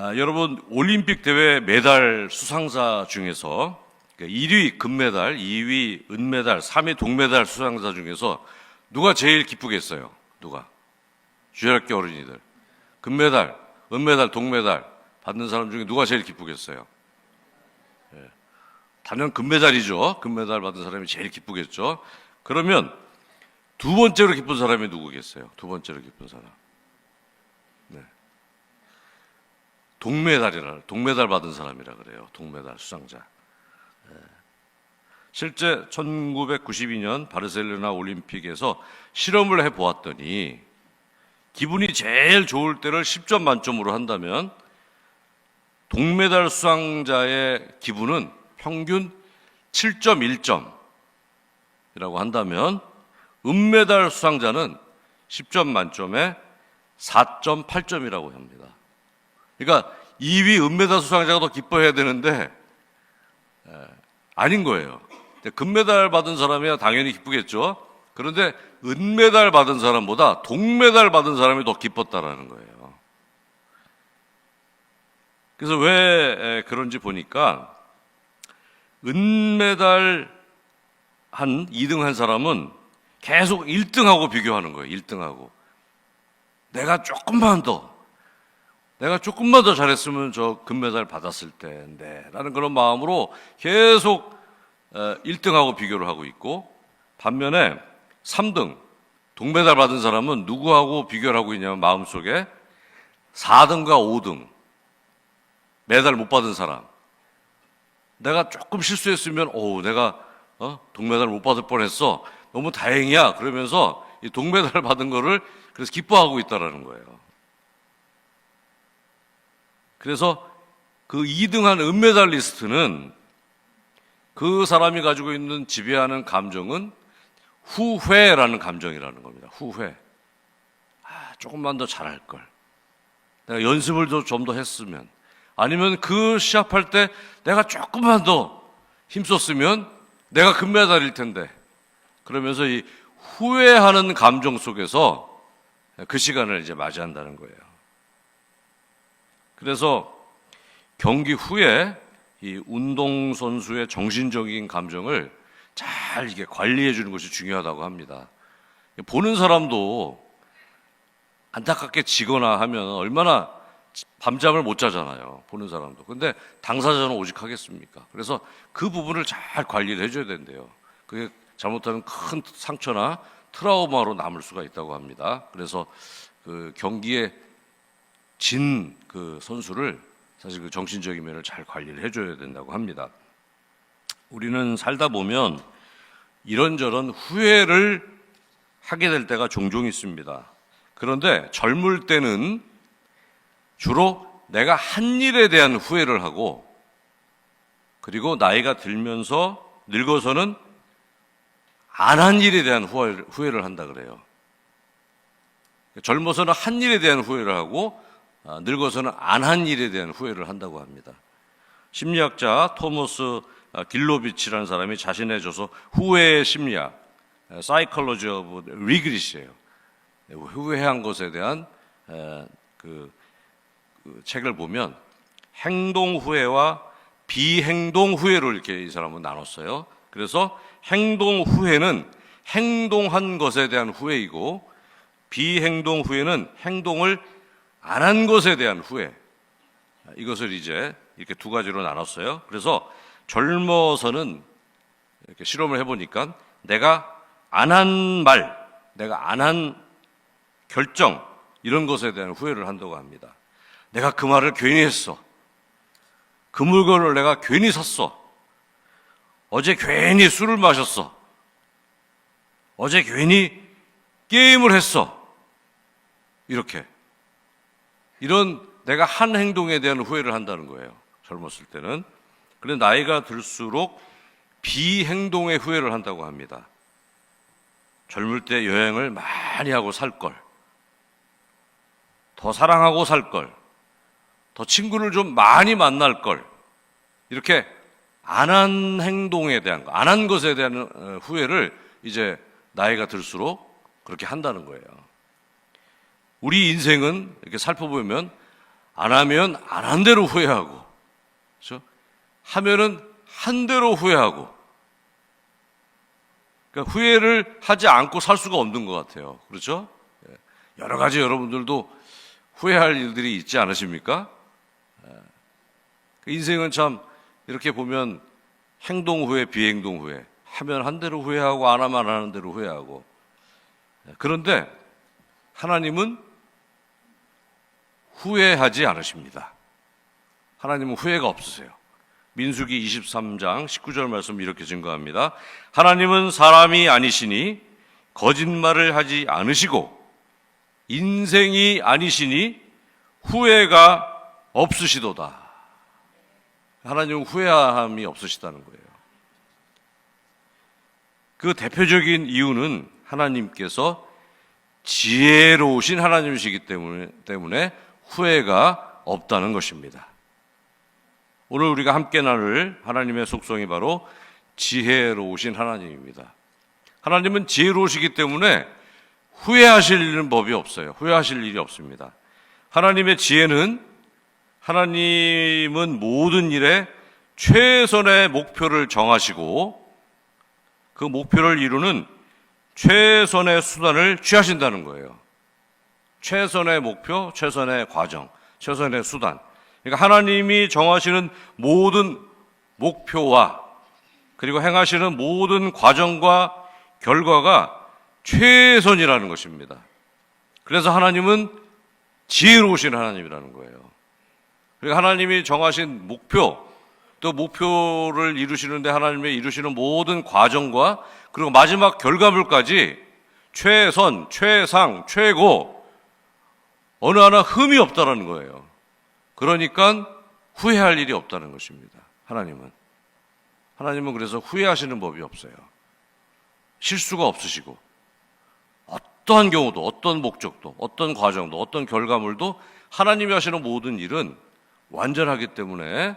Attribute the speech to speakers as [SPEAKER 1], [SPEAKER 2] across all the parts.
[SPEAKER 1] 아, 여러분 올림픽 대회 메달 수상자 중에서 1위 금메달, 2위 은메달, 3위 동메달 수상자 중에서 누가 제일 기쁘겠어요? 누가? 주일학교 어린이들. 금메달, 은메달, 동메달 받는 사람 중에 누가 제일 기쁘겠어요? 예. 단연 금메달이죠. 금메달 받은 사람이 제일 기쁘겠죠. 그러면 두 번째로 기쁜 사람이 누구겠어요? 두 번째로 기쁜 사람. 동메달이라 동메달 받은 사람이라 그래요. 동메달 수상자. 예. 실제 1992년 바르셀로나 올림픽에서 실험을 해 보았더니 기분이 제일 좋을 때를 10점 만점으로 한다면 동메달 수상자의 기분은 평균 7.1점이라고 한다면 은메달 수상자는 10점 만점에 4.8점이라고 합니다. 그러니까 2위 은메달 수상자가 더 기뻐해야 되는데 에, 아닌 거예요. 금메달 받은 사람이야 당연히 기쁘겠죠. 그런데 은메달 받은 사람보다 동메달 받은 사람이 더 기뻤다라는 거예요. 그래서 왜 그런지 보니까 은메달 한 2등 한 사람은 계속 1등하고 비교하는 거예요. 1등하고. 내가 조금만 더, 내가 조금만 더 잘했으면 저 금메달 받았을 텐데, 라는 그런 마음으로 계속 1등하고 비교를 하고 있고, 반면에 3등, 동메달 받은 사람은 누구하고 비교를 하고 있냐면 마음속에 4등과 5등, 메달 못 받은 사람. 내가 조금 실수했으면, 오, 내가 어? 동메달 못 받을 뻔했어. 너무 다행이야. 그러면서 이 동메달 받은 거를 그래서 기뻐하고 있다라는 거예요. 그래서 그 2등한 은메달리스트는 그 사람이 가지고 있는 지배하는 감정은 후회라는 감정이라는 겁니다. 후회. 아, 조금만 더 잘할 걸. 내가 연습을 좀 더 했으면. 아니면 그 시합할 때 내가 조금만 더 힘썼으면 내가 금메달일 텐데. 그러면서 이 후회하는 감정 속에서 그 시간을 이제 맞이한다는 거예요. 그래서 경기 후에 이 운동 선수의 정신적인 감정을 잘 이게 관리해 주는 것이 중요하다고 합니다. 보는 사람도 안타깝게 지거나 하면 얼마나 밤잠을 못 자잖아요. 보는 사람도. 근데 당사자는 오직 하겠습니까? 그래서 그 부분을 잘 관리를 해줘야 된대요. 그게 잘못하면 큰 상처나 트라우마로 남을 수가 있다고 합니다. 그래서 그 경기에 진 그 선수를 사실 그 정신적인 면을 잘 관리를 해줘야 된다고 합니다. 우리는 살다 보면 이런저런 후회를 하게 될 때가 종종 있습니다. 그런데 젊을 때는 주로 내가 한 일에 대한 후회를 하고 그리고 나이가 들면서 늙어서는 안 한 일에 대한 후회를, 한다 그래요. 젊어서는 한 일에 대한 후회를 하고 아, 늙어서는 안 한 일에 대한 후회를 한다고 합니다. 심리학자 토머스 아, 길로비치라는 사람이 자신의 저서 후회의 심리학, 사이컬로지 오브 리그리스예요. 후회한 것에 대한 그, 그 책을 보면 행동 후회와 비행동 후회를 이렇게 이 사람은 나눴어요. 그래서 행동 후회는 행동한 것에 대한 후회이고 비행동 후회는 행동을 안 한 것에 대한 후회. 이것을 이제 이렇게 두 가지로 나눴어요. 그래서 젊어서는 이렇게 실험을 해보니까 내가 안 한 말, 내가 안 한 결정, 이런 것에 대한 후회를 한다고 합니다. 내가 그 말을 괜히 했어. 그 물건을 내가 괜히 샀어. 어제 괜히 술을 마셨어. 어제 괜히 게임을 했어. 이렇게. 이런 내가 한 행동에 대한 후회를 한다는 거예요. 젊었을 때는. 그런데 나이가 들수록 비행동의 후회를 한다고 합니다. 젊을 때 여행을 많이 하고 살 걸. 더 사랑하고 살 걸. 더 친구를 좀 많이 만날 걸. 이렇게 안 한 행동에 대한 거, 안 한 것에 대한 어, 후회를 이제 나이가 들수록 그렇게 한다는 거예요. 우리 인생은 이렇게 살펴보면 안 하면 안 한 대로 후회하고, 그렇죠? 하면은 한 대로 후회하고, 그러니까 후회를 하지 않고 살 수가 없는 것 같아요. 그렇죠? 예. 여러 가지 여러분들도 후회할 일들이 있지 않으십니까? 예. 그 인생은 참 이렇게 보면 행동 후회, 비행동 후회. 하면 한 대로 후회하고 안 하면 안 하는 대로 후회하고. 예. 그런데 하나님은 후회하지 않으십니다. 하나님은 후회가 없으세요. 민수기 23장 19절 말씀 이렇게 증거합니다. 하나님은 사람이 아니시니 거짓말을 하지 않으시고 인생이 아니시니 후회가 없으시도다. 하나님은 후회함이 없으시다는 거예요. 그 대표적인 이유는 하나님께서 지혜로우신 하나님이시기 때문에, 때문에 후회가 없다는 것입니다. 오늘 우리가 함께 나눌 하나님의 속성이 바로 지혜로우신 하나님입니다. 하나님은 지혜로우시기 때문에 후회하실 법이 없어요. 후회하실 일이 없습니다. 하나님의 지혜는 하나님은 모든 일에 최선의 목표를 정하시고 그 목표를 이루는 최선의 수단을 취하신다는 거예요. 최선의 목표, 최선의 과정, 최선의 수단. 그러니까 하나님이 정하시는 모든 목표와 그리고 행하시는 모든 과정과 결과가 최선이라는 것입니다. 그래서 하나님은 지혜로우신 하나님이라는 거예요. 그러니까 하나님이 정하신 목표, 또 목표를 이루시는데 하나님의 이루시는 모든 과정과 그리고 마지막 결과물까지 최선, 최상, 최고 어느 하나 흠이 없다라는 거예요. 그러니까 후회할 일이 없다는 것입니다. 하나님은. 하나님은 그래서 후회하시는 법이 없어요. 실수가 없으시고, 어떠한 경우도, 어떤 목적도, 어떤 과정도, 어떤 결과물도 하나님이 하시는 모든 일은 완전하기 때문에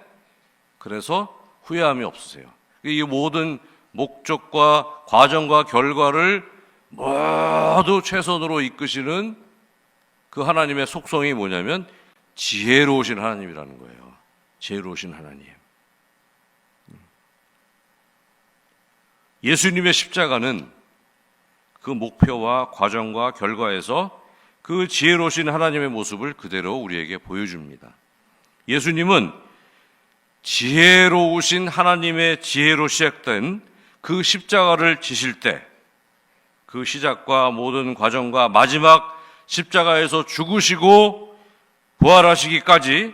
[SPEAKER 1] 그래서 후회함이 없으세요. 이 모든 목적과 과정과 결과를 모두 최선으로 이끄시는 그 하나님의 속성이 뭐냐면 지혜로우신 하나님이라는 거예요. 지혜로우신 하나님. 예수님의 십자가는 그 목표와 과정과 결과에서 그 지혜로우신 하나님의 모습을 그대로 우리에게 보여줍니다. 예수님은 지혜로우신 하나님의 지혜로 시작된 그 십자가를 지실 때 그 시작과 모든 과정과 마지막 십자가에서 죽으시고 부활하시기까지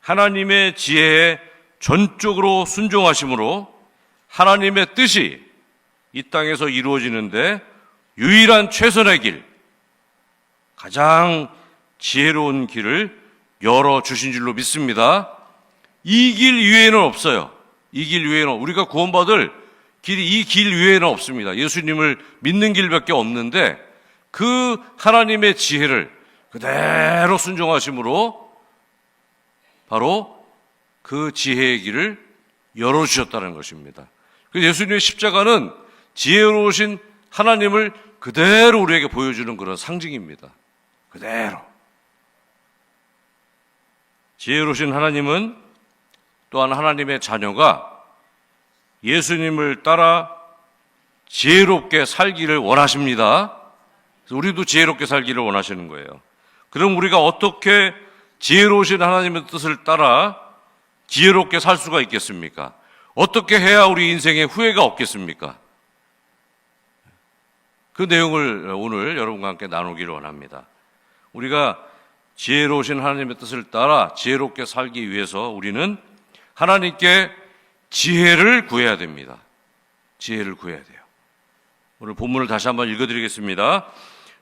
[SPEAKER 1] 하나님의 지혜에 전적으로 순종하심으로 하나님의 뜻이 이 땅에서 이루어지는데 유일한 최선의 길, 가장 지혜로운 길을 열어 주신 줄로 믿습니다. 이 길 위에는 없어요. 이 길 위에는, 우리가 구원받을 길이 이 길 위에는 없습니다. 예수님을 믿는 길밖에 없는데 그 하나님의 지혜를 그대로 순종하심으로 바로 그 지혜의 길을 열어주셨다는 것입니다. 그 예수님의 십자가는 지혜로우신 하나님을 그대로 우리에게 보여주는 그런 상징입니다. 그대로. 지혜로우신 하나님은 또한 하나님의 자녀가 예수님을 따라 지혜롭게 살기를 원하십니다. 우리도 지혜롭게 살기를 원하시는 거예요. 그럼 우리가 어떻게 지혜로우신 하나님의 뜻을 따라 지혜롭게 살 수가 있겠습니까? 어떻게 해야 우리 인생에 후회가 없겠습니까? 그 내용을 오늘 여러분과 함께 나누기를 원합니다. 우리가 지혜로우신 하나님의 뜻을 따라 지혜롭게 살기 위해서 우리는 하나님께 지혜를 구해야 됩니다. 지혜를 구해야 돼요. 오늘 본문을 다시 한번 읽어드리겠습니다.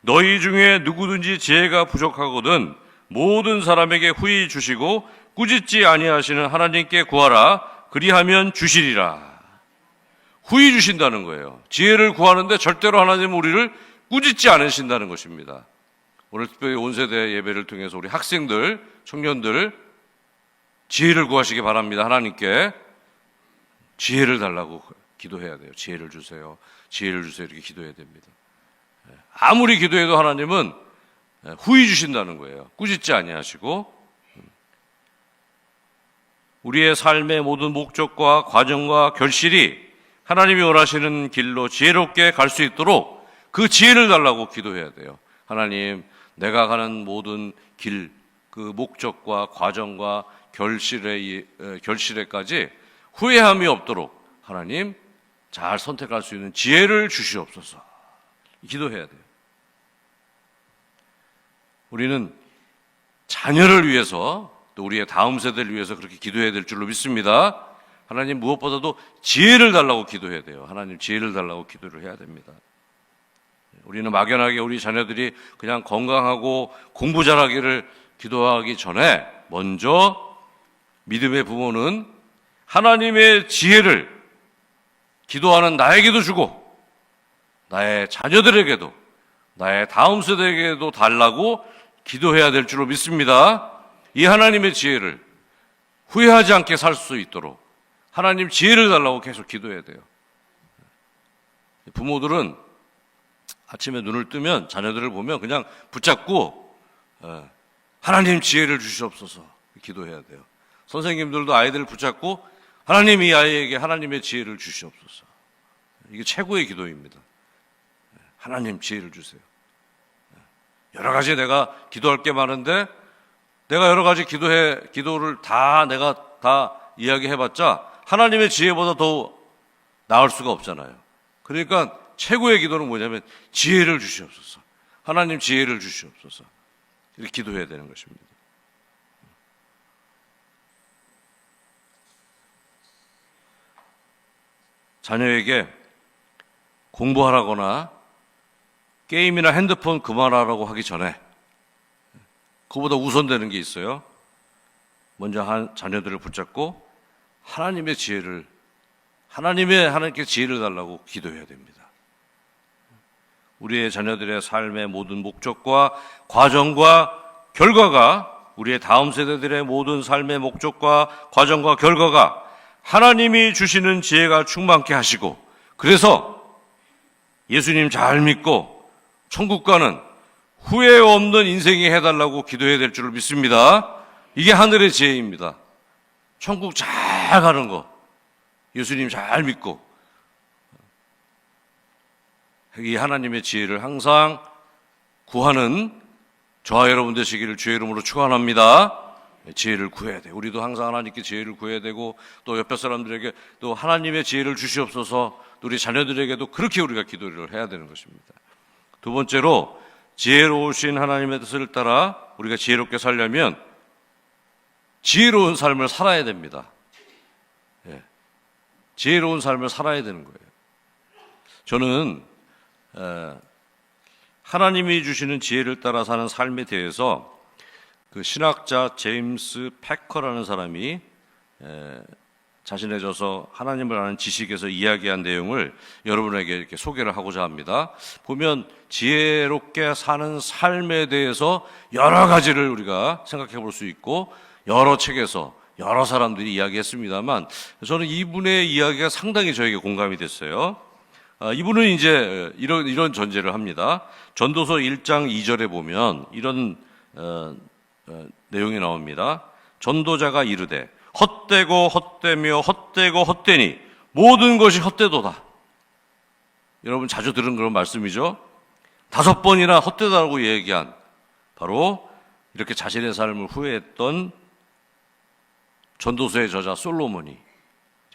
[SPEAKER 1] 너희 중에 누구든지 지혜가 부족하거든 모든 사람에게 후히 주시고 꾸짖지 아니하시는 하나님께 구하라 그리하면 주시리라. 후히 주신다는 거예요. 지혜를 구하는데 절대로 하나님은 우리를 꾸짖지 않으신다는 것입니다. 오늘 특별히 온 세대 예배를 통해서 우리 학생들, 청년들 지혜를 구하시기 바랍니다. 하나님께 지혜를 달라고 기도해야 돼요. 지혜를 주세요. 지혜를 주세요. 이렇게 기도해야 됩니다. 아무리 기도해도 하나님은 후히 주신다는 거예요. 꾸짖지 아니하시고 우리의 삶의 모든 목적과 과정과 결실이 하나님이 원하시는 길로 지혜롭게 갈 수 있도록 그 지혜를 달라고 기도해야 돼요. 하나님, 내가 가는 모든 길, 그 목적과 과정과 결실에, 에, 결실에까지 후회함이 없도록 하나님 잘 선택할 수 있는 지혜를 주시옵소서. 기도해야 돼요. 우리는 자녀를 위해서 또 우리의 다음 세대를 위해서 그렇게 기도해야 될 줄로 믿습니다. 하나님 무엇보다도 지혜를 달라고 기도해야 돼요. 하나님 지혜를 달라고 기도를 해야 됩니다. 우리는 막연하게 우리 자녀들이 그냥 건강하고 공부 잘하기를 기도하기 전에 먼저 믿음의 부모는 하나님의 지혜를 기도하는 나에게도 주고 나의 자녀들에게도 나의 다음 세대에게도 달라고 기도해야 될 줄로 믿습니다. 이 하나님의 지혜를 후회하지 않게 살 수 있도록 하나님 지혜를 달라고 계속 기도해야 돼요. 부모들은 아침에 눈을 뜨면 자녀들을 보면 그냥 붙잡고 어, 하나님 지혜를 주시옵소서 기도해야 돼요. 선생님들도 아이들을 붙잡고 하나님 이 아이에게 하나님의 지혜를 주시옵소서. 이게 최고의 기도입니다. 하나님 지혜를 주세요. 여러 가지 내가 기도할 게 많은데 내가 여러 가지 기도해 기도를 다 내가 다 이야기해봤자 하나님의 지혜보다 더 나을 수가 없잖아요. 그러니까 최고의 기도는 뭐냐면 지혜를 주시옵소서. 하나님 지혜를 주시옵소서. 이렇게 기도해야 되는 것입니다. 자녀에게 공부하라거나 게임이나 핸드폰 그만하라고 하기 전에 그보다 우선되는 게 있어요. 먼저 한 자녀들을 붙잡고 하나님의 지혜를 하나님의 하나님께 지혜를 달라고 기도해야 됩니다. 우리의 자녀들의 삶의 모든 목적과 과정과 결과가 우리의 다음 세대들의 모든 삶의 목적과 과정과 결과가 하나님이 주시는 지혜가 충만케 하시고 그래서 예수님 잘 믿고 천국 가는 후회 없는 인생이 해달라고 기도해야 될 줄을 믿습니다. 이게 하늘의 지혜입니다. 천국 잘 가는 거. 예수님 잘 믿고. 이 하나님의 지혜를 항상 구하는 저와 여러분 되시기를 주의 이름으로 축원합니다. 지혜를 구해야 돼. 우리도 항상 하나님께 지혜를 구해야 되고 또 옆에 사람들에게 또 하나님의 지혜를 주시옵소서. 또 우리 자녀들에게도 그렇게 우리가 기도를 해야 되는 것입니다. 두 번째로 지혜로우신 하나님의 뜻을 따라 우리가 지혜롭게 살려면 지혜로운 삶을 살아야 됩니다. 예. 지혜로운 삶을 살아야 되는 거예요. 저는 에, 하나님이 주시는 지혜를 따라 사는 삶에 대해서 그 신학자 제임스 패커라는 사람이 에, 자신의 저서 하나님을 아는 지식에서 이야기한 내용을 여러분에게 이렇게 소개를 하고자 합니다. 보면 지혜롭게 사는 삶에 대해서 여러 가지를 우리가 생각해 볼 수 있고 여러 책에서 여러 사람들이 이야기했습니다만 저는 이분의 이야기가 상당히 저에게 공감이 됐어요. 아, 이분은 이제 이런 이런 전제를 합니다. 전도서 1장 2절에 보면 이런 어, 어, 내용이 나옵니다. 전도자가 이르되 헛되고 헛되며 헛되고 헛되니 모든 것이 헛되도다. 여러분 자주 들은 그런 말씀이죠. 다섯 번이나 헛되다고 얘기한 바로 이렇게 자신의 삶을 후회했던 전도서의 저자 솔로몬이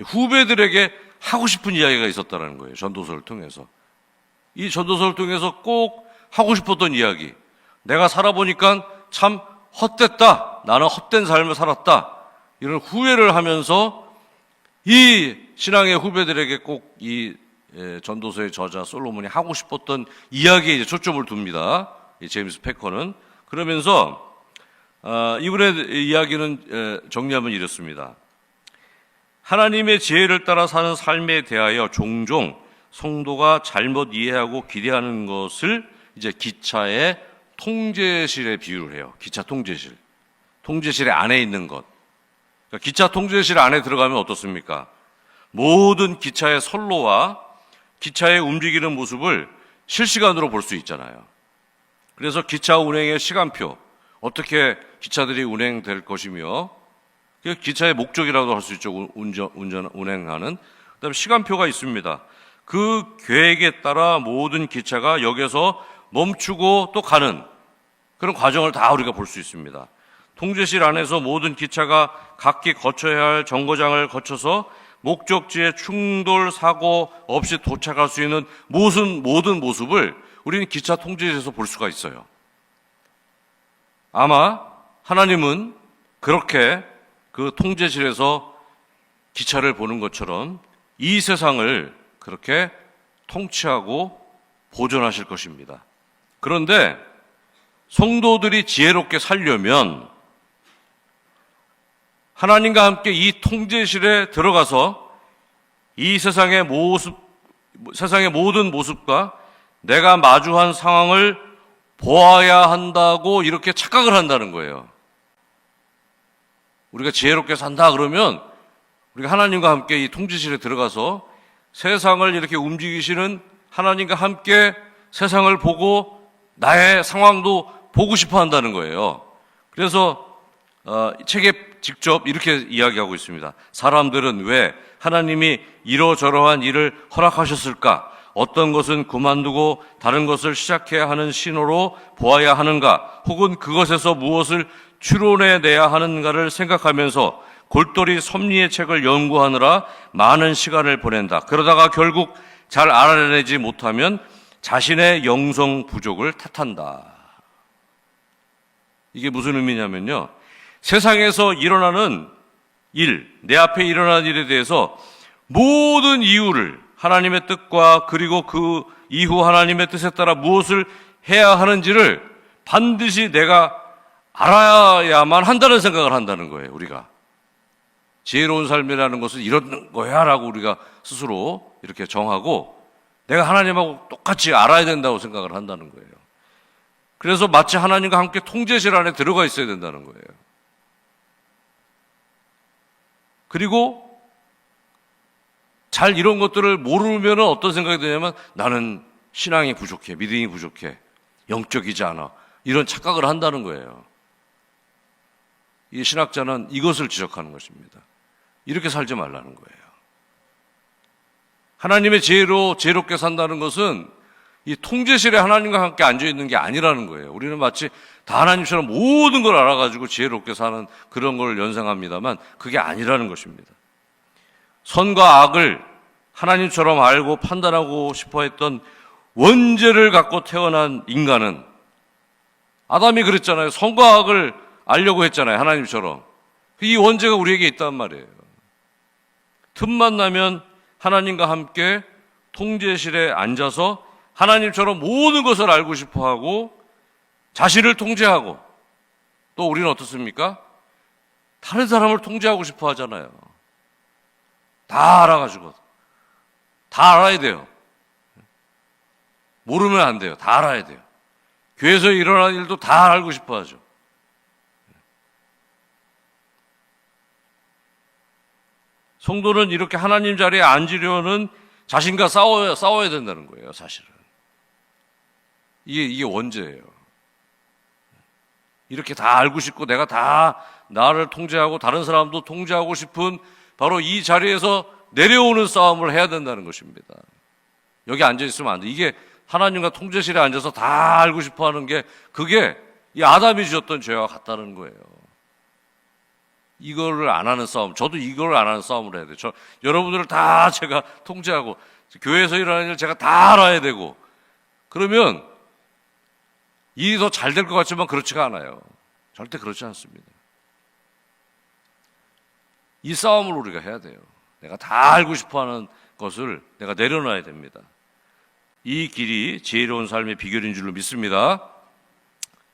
[SPEAKER 1] 후배들에게 하고 싶은 이야기가 있었다는 거예요. 전도서를 통해서. 이 전도서를 통해서 꼭 하고 싶었던 이야기. 내가 살아보니까 참 헛됐다. 나는 헛된 삶을 살았다. 이런 후회를 하면서 이 신앙의 후배들에게 꼭 이 전도서의 저자 솔로몬이 하고 싶었던 이야기에 이제 초점을 둡니다. 이 제임스 패커는 그러면서 어, 이분의 이야기는 정리하면 이렇습니다. 하나님의 지혜를 따라 사는 삶에 대하여 종종 성도가 잘못 이해하고 기대하는 것을 이제 기차의 통제실에 비유를 해요. 기차 통제실. 통제실의 안에 있는 것. 그러니까 기차 통제실 안에 들어가면 어떻습니까? 모든 기차의 선로와 기차의 움직이는 모습을 실시간으로 볼 수 있잖아요. 그래서 기차 운행의 시간표, 어떻게 기차들이 운행될 것이며, 기차의 목적이라고 할수 있죠. 운- 운전, 운전, 운행하는. 그 다음에 시간표가 있습니다. 그 계획에 따라 모든 기차가 역에서 멈추고 또 가는 그런 과정을 다 우리가 볼 수 있습니다. 통제실 안에서 모든 기차가 각기 거쳐야 할 정거장을 거쳐서 목적지에 충돌 사고 없이 도착할 수 있는 모든 모든 모습을 우리는 기차 통제실에서 볼 수가 있어요. 아마 하나님은 그렇게 그 통제실에서 기차를 보는 것처럼 이 세상을 그렇게 통치하고 보존하실 것입니다. 그런데 성도들이 지혜롭게 살려면 하나님과 함께 이 통제실에 들어가서 이 세상의 모습, 세상의 모든 모습과 내가 마주한 상황을 보아야 한다고 이렇게 착각을 한다는 거예요. 우리가 지혜롭게 산다 그러면 우리가 하나님과 함께 이 통제실에 들어가서 세상을 이렇게 움직이시는 하나님과 함께 세상을 보고 나의 상황도 보고 싶어 한다는 거예요. 그래서 어, 이 책에 직접 이렇게 이야기하고 있습니다. 사람들은 왜 하나님이 이러저러한 일을 허락하셨을까? 어떤 것은 그만두고 다른 것을 시작해야 하는 신호로 보아야 하는가? 혹은 그것에서 무엇을 추론해 내야 하는가를 생각하면서 골똘히 섭리의 책을 연구하느라 많은 시간을 보낸다. 그러다가 결국 잘 알아내지 못하면 자신의 영성 부족을 탓한다. 이게 무슨 의미냐면요. 세상에서 일어나는 일, 내 앞에 일어난 일에 대해서 모든 이유를 하나님의 뜻과 그리고 그 이후 하나님의 뜻에 따라 무엇을 해야 하는지를 반드시 내가 알아야만 한다는 생각을 한다는 거예요, 우리가. 지혜로운 삶이라는 것은 이런 거야 라고 우리가 스스로 이렇게 정하고 내가 하나님하고 똑같이 알아야 된다고 생각을 한다는 거예요. 그래서 마치 하나님과 함께 통제실 안에 들어가 있어야 된다는 거예요. 그리고 잘 이런 것들을 모르면 어떤 생각이 드냐면 나는 신앙이 부족해, 믿음이 부족해, 영적이지 않아. 이런 착각을 한다는 거예요. 이 신학자는 이것을 지적하는 것입니다. 이렇게 살지 말라는 거예요. 하나님의 지혜로 지혜롭게 산다는 것은 이 통제실에 하나님과 함께 앉아 있는 게 아니라는 거예요. 우리는 마치 다 하나님처럼 모든 걸 알아가지고 지혜롭게 사는 그런 걸 연상합니다만 그게 아니라는 것입니다. 선과 악을 하나님처럼 알고 판단하고 싶어 했던 원죄를 갖고 태어난 인간은 아담이 그랬잖아요. 선과 악을 알려고 했잖아요. 하나님처럼. 이 원죄가 우리에게 있단 말이에요. 틈만 나면 하나님과 함께 통제실에 앉아서 하나님처럼 모든 것을 알고 싶어 하고 자신을 통제하고 또 우리는 어떻습니까? 다른 사람을 통제하고 싶어 하잖아요. 다 알아가지고. 다 알아야 돼요. 모르면 안 돼요. 다 알아야 돼요. 교회에서 일어나는 일도 다 알고 싶어 하죠. 성도는 이렇게 하나님 자리에 앉으려는 자신과 싸워야, 싸워야 된다는 거예요, 사실은. 이게, 이게 원죄예요. 이렇게 다 알고 싶고 내가 다 나를 통제하고 다른 사람도 통제하고 싶은 바로 이 자리에서 내려오는 싸움을 해야 된다는 것입니다. 여기 앉아 있으면 안 돼. 이게 하나님과 통제실에 앉아서 다 알고 싶어 하는 게 그게 이 아담이 지었던 죄와 같다는 거예요. 이거를 안 하는 싸움. 저도 이걸 안 하는 싸움을 해야 돼요. 저 여러분들을 다 제가 통제하고 교회에서 일어나는 일 제가 다 알아야 되고 그러면 일이 더 잘 될 것 같지만 그렇지가 않아요. 절대 그렇지 않습니다. 이 싸움을 우리가 해야 돼요. 내가 다 알고 싶어 하는 것을 내가 내려놔야 됩니다. 이 길이 지혜로운 삶의 비결인 줄로 믿습니다.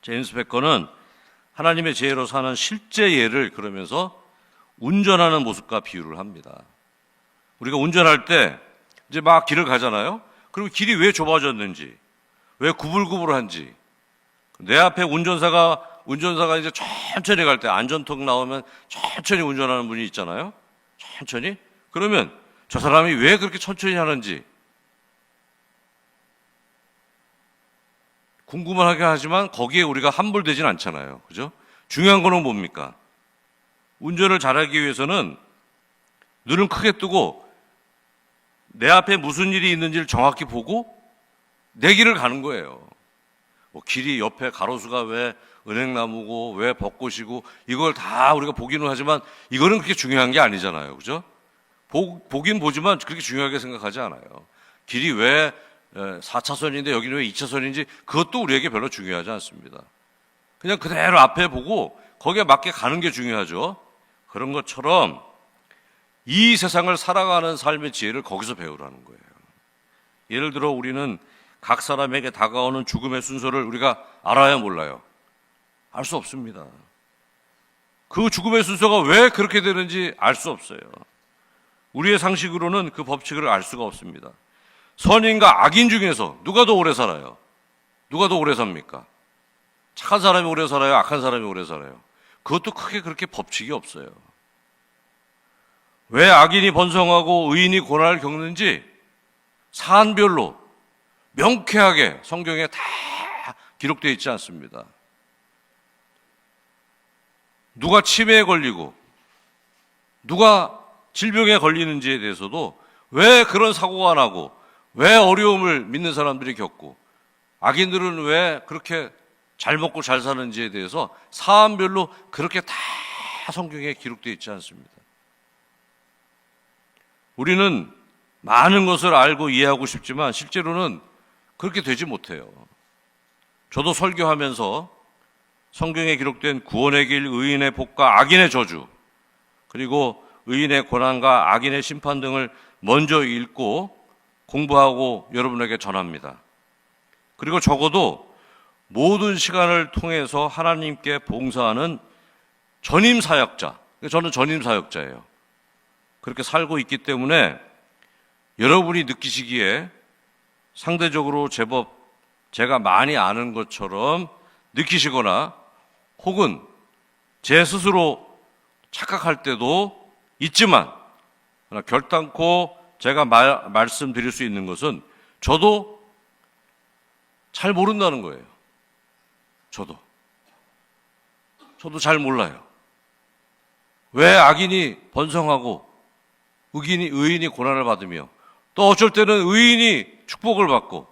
[SPEAKER 1] 제임스 베커는 하나님의 지혜로 사는 실제 예를 그러면서 운전하는 모습과 비유를 합니다. 우리가 운전할 때 이제 막 길을 가잖아요. 그리고 길이 왜 좁아졌는지, 왜 구불구불한지, 내 앞에 운전사가 운전사가 이제 천천히 갈 때 안전턱 나오면 천천히 운전하는 분이 있잖아요. 천천히. 그러면 저 사람이 왜 그렇게 천천히 하는지 궁금하게 하지만 거기에 우리가 함몰되진 않잖아요. 그죠? 중요한 거는 뭡니까? 운전을 잘하기 위해서는 눈을 크게 뜨고 내 앞에 무슨 일이 있는지를 정확히 보고 내 길을 가는 거예요. 뭐 길이 옆에 가로수가 왜 은행나무고 왜 벚꽃이고 이걸 다 우리가 보기는 하지만 이거는 그렇게 중요한 게 아니잖아요. 그죠? 보, 보긴 보지만 그렇게 중요하게 생각하지 않아요. 길이 왜 4차선인데 여기는 왜 2차선인지 그것도 우리에게 별로 중요하지 않습니다. 그냥 그대로 앞에 보고 거기에 맞게 가는 게 중요하죠. 그런 것처럼 이 세상을 살아가는 삶의 지혜를 거기서 배우라는 거예요. 예를 들어 우리는 각 사람에게 다가오는 죽음의 순서를 우리가 알아야 몰라요. 알 수 없습니다. 그 죽음의 순서가 왜 그렇게 되는지 알 수 없어요. 우리의 상식으로는 그 법칙을 알 수가 없습니다. 선인과 악인 중에서 누가 더 오래 살아요? 누가 더 오래 삽니까? 착한 사람이 오래 살아요? 악한 사람이 오래 살아요? 그것도 크게 그렇게 법칙이 없어요. 왜 악인이 번성하고 의인이 고난을 겪는지 사안별로 명쾌하게 성경에 다 기록되어 있지 않습니다. 누가 치매에 걸리고 누가 질병에 걸리는지에 대해서도 왜 그런 사고가 나고 왜 어려움을 믿는 사람들이 겪고 악인들은 왜 그렇게 잘 먹고 잘 사는지에 대해서 사안별로 그렇게 다 성경에 기록되어 있지 않습니다. 우리는 많은 것을 알고 이해하고 싶지만 실제로는 그렇게 되지 못해요. 저도 설교하면서 성경에 기록된 구원의 길, 의인의 복과 악인의 저주, 그리고 의인의 고난과 악인의 심판 등을 먼저 읽고 공부하고 여러분에게 전합니다. 그리고 적어도 모든 시간을 통해서 하나님께 봉사하는 전임 사역자, 저는 전임 사역자예요. 그렇게 살고 있기 때문에 여러분이 느끼시기에 상대적으로 제법 제가 많이 아는 것처럼 느끼시거나 혹은 제 스스로 착각할 때도 있지만 결단코 제가 말, 말씀드릴 수 있는 것은 저도 잘 모른다는 거예요. 저도. 저도 잘 몰라요. 왜 악인이 번성하고 의인이, 의인이 고난을 받으며 또 어쩔 때는 의인이 축복을 받고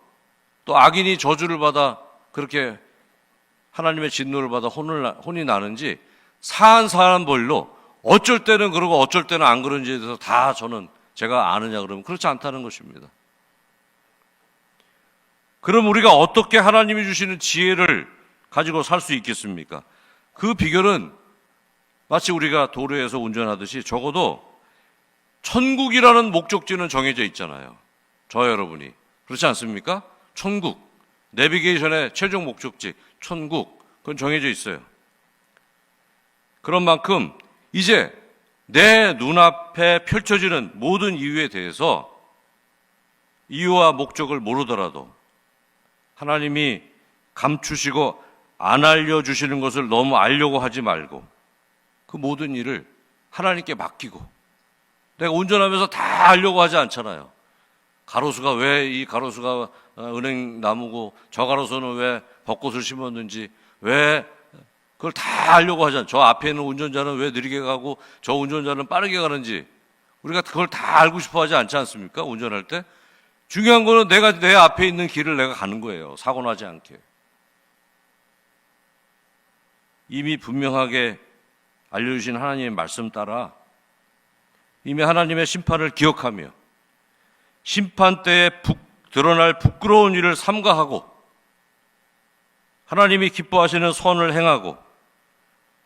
[SPEAKER 1] 또 악인이 저주를 받아 그렇게 하나님의 진노를 받아 혼을, 나- 혼이 나는지 사한 사람별로 어쩔 때는 그러고 어쩔 때는 안 그런지에 대해서 다 저는 제가 아느냐 그러면 그렇지 않다는 것입니다. 그럼 우리가 어떻게 하나님이 주시는 지혜를 가지고 살 수 있겠습니까? 그 비결은 마치 우리가 도로에서 운전하듯이 적어도 천국이라는 목적지는 정해져 있잖아요. 저 여러분이. 그렇지 않습니까? 천국. 내비게이션의 최종 목적지, 천국. 그건 정해져 있어요. 그런 만큼 이제 내 눈앞에 펼쳐지는 모든 이유에 대해서 이유와 목적을 모르더라도 하나님이 감추시고 안 알려주시는 것을 너무 알려고 하지 말고 그 모든 일을 하나님께 맡기고 내가 운전하면서 다 알려고 하지 않잖아요. 가로수가 왜 이 가로수가 어, 은행 나무고 저 가로수는 왜 벚꽃을 심었는지 왜 그걸 다 알려고 하잖아요. 저 앞에 있는 운전자는 왜 느리게 가고 저 운전자는 빠르게 가는지 우리가 그걸 다 알고 싶어 하지 않지 않습니까? 운전할 때. 중요한 거는 내가 내 앞에 있는 길을 내가 가는 거예요. 사고 나지 않게. 이미 분명하게 알려주신 하나님의 말씀 따라 이미 하나님의 심판을 기억하며 심판 때에 부- 드러날 부끄러운 일을 삼가하고 하나님이 기뻐하시는 선을 행하고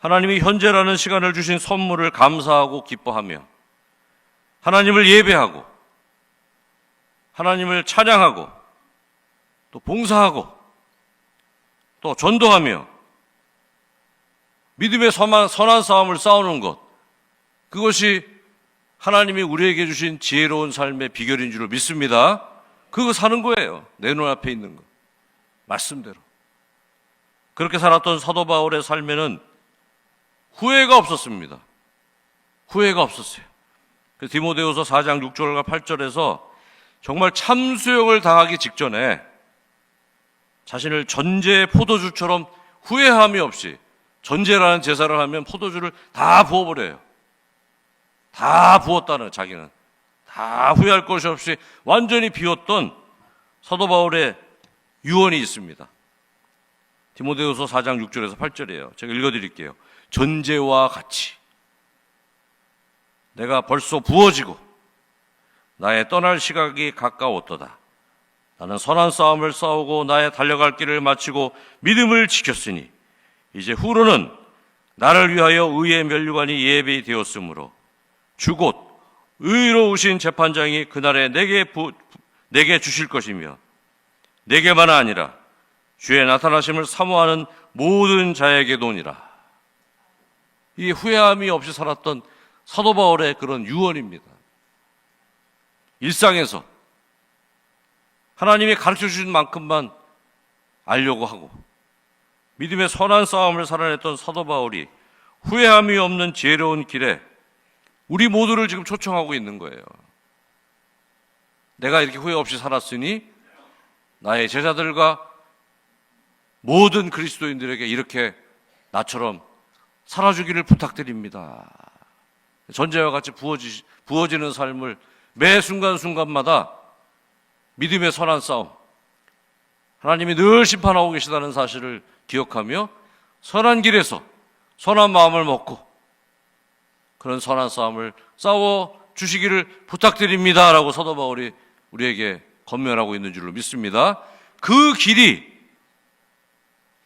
[SPEAKER 1] 하나님이 현재라는 시간을 주신 선물을 감사하고 기뻐하며 하나님을 예배하고 하나님을 찬양하고 또 봉사하고 또 전도하며 믿음의 선한, 선한 싸움을 싸우는 것 그것이 하나님이 우리에게 주신 지혜로운 삶의 비결인 줄 믿습니다. 그거 사는 거예요. 내 눈앞에 있는 거. 말씀대로. 그렇게 살았던 사도 바울의 삶에는 후회가 없었습니다. 후회가 없었어요. 그 디모데후서 4장 6절과 8절에서 정말 참수형을 당하기 직전에 자신을 전제의 포도주처럼 후회함이 없이 전제라는 제사를 하면 포도주를 다 부어버려요. 다 부었다는 자기는 다 후회할 것이 없이 완전히 비웠던 사도 바울의 유언이 있습니다. 디모데후서 4장 6절에서 8절이에요. 제가 읽어 드릴게요. 전제와 같이 내가 벌써 부어지고 나의 떠날 시각이 가까웠도다. 나는 선한 싸움을 싸우고 나의 달려갈 길을 마치고 믿음을 지켰으니 이제 후로는 나를 위하여 의의 면류관이 예비되었으므로 주곧 의로우신 재판장이 그날에 내게 부, 내게 주실 것이며 내게만 아니라 주의 나타나심을 사모하는 모든 자에게도니라. 이 후회함이 없이 살았던 사도 바울의 그런 유언입니다. 일상에서 하나님이 가르쳐 주신 만큼만 알려고 하고 믿음의 선한 싸움을 살아냈던 사도 바울이 후회함이 없는 지혜로운 길에 우리 모두를 지금 초청하고 있는 거예요. 내가 이렇게 후회 없이 살았으니 나의 제자들과 모든 그리스도인들에게 이렇게 나처럼 살아주기를 부탁드립니다. 전제와 같이 부어지, 부어지는 삶을 매 순간순간마다 믿음의 선한 싸움, 하나님이 늘 심판하고 계시다는 사실을 기억하며 선한 길에서 선한 마음을 먹고 그런 선한 싸움을 싸워 주시기를 부탁드립니다. 라고 사도 바울이 우리에게 건면하고 있는 줄로 믿습니다. 그 길이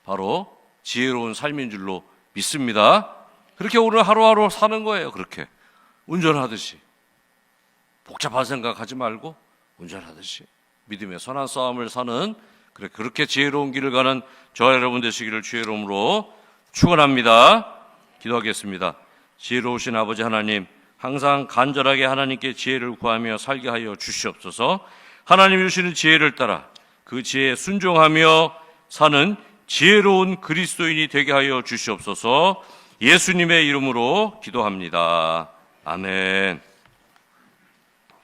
[SPEAKER 1] 바로 지혜로운 삶인 줄로 믿습니다. 그렇게 오늘 하루하루 사는 거예요. 그렇게. 운전하듯이. 복잡한 생각하지 말고 운전하듯이. 믿음의 선한 싸움을 사는 그렇게 지혜로운 길을 가는 저 여러분 되시기를 주의 이름으로 축원합니다. 기도하겠습니다. 지혜로우신 아버지 하나님 항상 간절하게 하나님께 지혜를 구하며 살게 하여 주시옵소서. 하나님 주시는 지혜를 따라 그 지혜에 순종하며 사는 지혜로운 그리스도인이 되게 하여 주시옵소서. 예수님의 이름으로 기도합니다. 아멘.